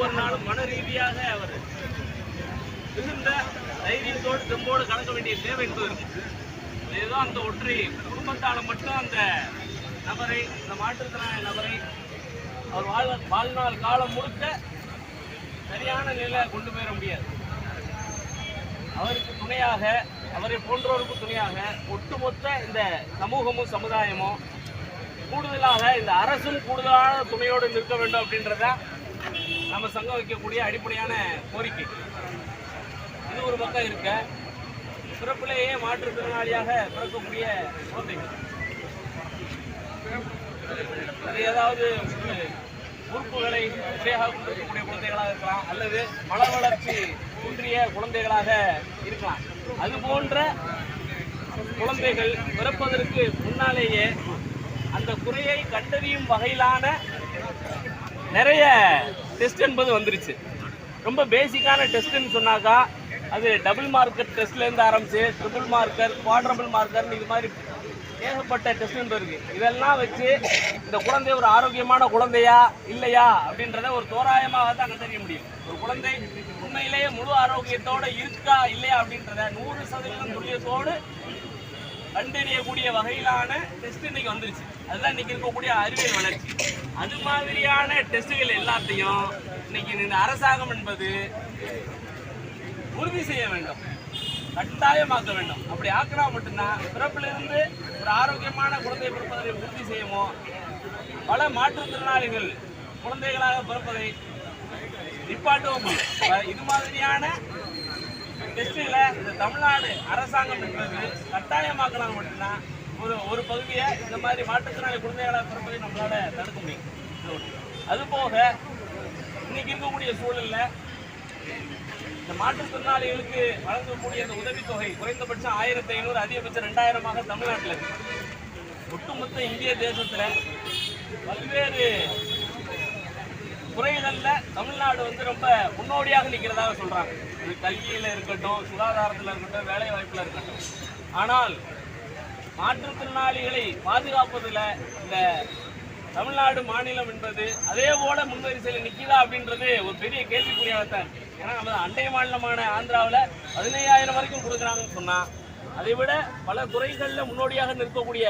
ஒவ்வொரு நாளும் மன ரீதியாக அவர் மிகுந்த தைரியத்தோடு தெம்போடு கலக்க வேண்டிய தேவை என்பது இருக்கு. ஏதோ அந்த ஒற்றை குடும்பத்தால் மட்டும் அந்த நபரை இந்த மாற்றுத்திறனாளி நபரை அவர் வாழ் வாழ்நாள் காலம் முழுக்க சரியான நிலை கொண்டு போயிட முடியாது. அவருக்கு துணையாக அவரை போன்றோருக்கு துணையாக ஒட்டுமொத்த இந்த சமூகமும் சமுதாயமும் கூடுதலாக இந்த அரசும் கூடுதலான துணையோடு நிற்க வேண்டும் அப்படின்றத நம்ம சங்கம் வைக்கக்கூடிய அடிப்படையான கோரிக்கை. இது ஒரு பக்கம் இருக்க பிறப்பிலேயே மாற்றுத்திறனாளியாக பிறக்கக்கூடிய குழந்தைகள். அது ஏதாவது உறுப்புகளை விரையாக கொண்டிருக்கக்கூடிய குழந்தைகளாக இருக்கலாம் அல்லது மன வளர்ச்சி குன்றிய குழந்தைகளாக இருக்கலாம். அது போன்ற குழந்தைகள் பிறப்பதற்கு முன்னாலேயே அந்த குறையை கண்டறியும் வகையிலான நிறைய டெஸ்ட் என்பது வந்துருச்சு. ரொம்ப பேசிக்கான டெஸ்ட்டுன்னு சொன்னாக்கா அது டபுள் மார்க்கர் டெஸ்ட்லேருந்து ஆரம்பிச்சு ட்ரிபிள் மார்க்கர் குவாட்ரபிள் மார்க்கர்னு இது மாதிரி ஏகப்பட்ட டெஸ்ட் இருக்குது இதெல்லாம் வச்சு இந்த குழந்தை ஒரு ஆரோக்கியமான குழந்தையா இல்லையா அப்படின்றத ஒரு தோராயமாக தான் கண்டறிய முடியும். ஒரு குழந்தை உண்மையிலேயே முழு ஆரோக்கியத்தோடு இருக்கா இல்லையா அப்படின்றத நூறு சதவீதம் துல்லியத்தோடு கண்டறியக்கூடிய வகையிலான டெஸ்ட் இன்னைக்கு வந்துருச்சு. அதுதான் இன்னைக்கு இருக்கக்கூடிய அறிவியல் வளர்ச்சி. அது மாதிரியான டெஸ்ட்டுகள் எல்லாத்தையும் இன்னைக்கு இந்த அரசாங்கம் என்பது உறுதி செய்ய வேண்டும். கட்டாயமாக்க வேண்டும். அப்படி ஆக்கினா மட்டும்தான் பிறப்பிலிருந்து ஒரு ஆரோக்கியமான குழந்தையை பிறப்பதை உறுதி செய்யுமோ? பல மாற்றுத்திறனாளிகள் குழந்தைகளாக பிறப்பதை நிப்பாட்டவும் இது மாதிரியான டெஸ்ட்டுகளை இந்த தமிழ்நாடு அரசாங்கம் என்பது கட்டாயமாக்கினா மட்டும்தான் ஒரு ஒரு பகுதியை இந்த மாதிரி மாற்றுத்திறனாளி குழந்தைகளாக பிறப்பதை நம்மளால தடுக்க முடியும். அதுபோக இன்னைக்கு இருக்கக்கூடிய சூழல்ல இந்த மாற்றுத்திறனாளிகளுக்கு வழங்கக்கூடிய அந்த உதவித்தொகை குறைந்தபட்சம் ஆயிரத்தி ஐநூறு அதிகபட்சம் ரெண்டாயிரமாக தமிழ்நாட்டில் இருக்கு. ஒட்டுமொத்த இந்திய தேசத்தில் பல்வேறு துறைகளில் தமிழ்நாடு வந்து ரொம்ப முன்னோடியாக நிற்கிறதாக சொல்கிறாங்க கல்வியில் இருக்கட்டும் சுகாதாரத்தில் இருக்கட்டும் வேலைவாய்ப்பில் இருக்கட்டும். ஆனால் மாற்றுத்திறனாளிகளை பாதுகாப்பதில் இந்த தமிழ்நாடு மாநிலம் என்பது அதே போல முன்வரிசையில் நிற்கிதா அப்படின்றது ஒரு பெரிய கேள்விக்குறியாகத்தான் இருக்கு. ஏன்னா நம்ம அண்டை மாநிலமான ஆந்திராவில் பதினையாயிரம் வரைக்கும் கொடுக்குறாங்கன்னு சொன்னால் அதை விட பல துறைகளில் முன்னோடியாக நிற்கக்கூடிய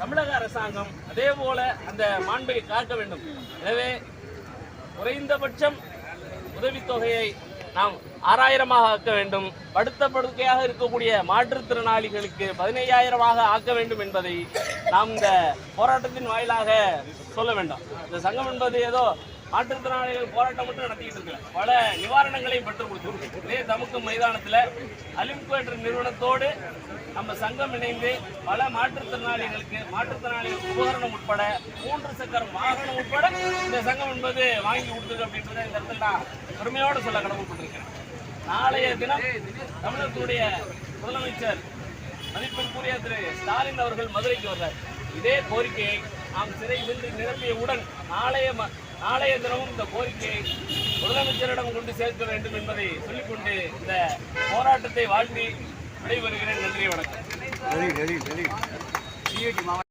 தமிழக அரசாங்கம் அதே போல அந்த மாண்பை காக்க வேண்டும் எனவே குறைந்தபட்சம் உதவித்தொகையை நாம் ஆறாயிரமாக ஆக்க வேண்டும். படுத்த படுக்கையாக இருக்கக்கூடிய மாற்றுத்திறனாளிகளுக்கு பதினையாயிரமாக ஆக்க வேண்டும் என்பதை நாம் இந்த போராட்டத்தின் வாயிலாக சொல்ல வேண்டாம். இந்த சங்கம் என்பது ஏதோ மாற்றுத்திறனாளிகள் போராட்டம் மட்டும் நடத்திக்கிட்டு இருக்கல பல நிவாரணங்களையும் பெற்றுக் கொடுத்துருக்கு இதே தமுக்கு மைதானத்தில் அலிம்கோ என்ற நிறுவனத்தோடு நம்ம சங்கம் இணைந்து பல மாற்றுத்திறனாளிகளுக்கு மாற்றுத்திறனாளிகள் உபகரணம் உட்பட மூன்று சக்கர வாகனம் உட்பட இந்த சங்கம் என்பது வாங்கி கொடுத்தது அப்படின்றத இந்த இடத்துல நான் பெருமையோடு சொல்ல கடமைப்பட்டிருக்கிறேன். நாளைய தினம் தமிழகத்துடைய முதலமைச்சர் மதிப்பிற்குரிய திரு ஸ்டாலின் அவர்கள் மதுரைக்கு வர்றார். இதே கோரிக்கையை நாம் சிறை சென்று நிரப்பியவுடன் நாளைய ம- நாளைய தினமும் இந்த கோரிக்கையை முதலமைச்சரிடம் கொண்டு சேர்க்க வேண்டும் என்பதை சொல்லிக்கொண்டு இந்த போராட்டத்தை வாழ்த்தி விடைபெறுகிறேன். நன்றி வணக்கம்.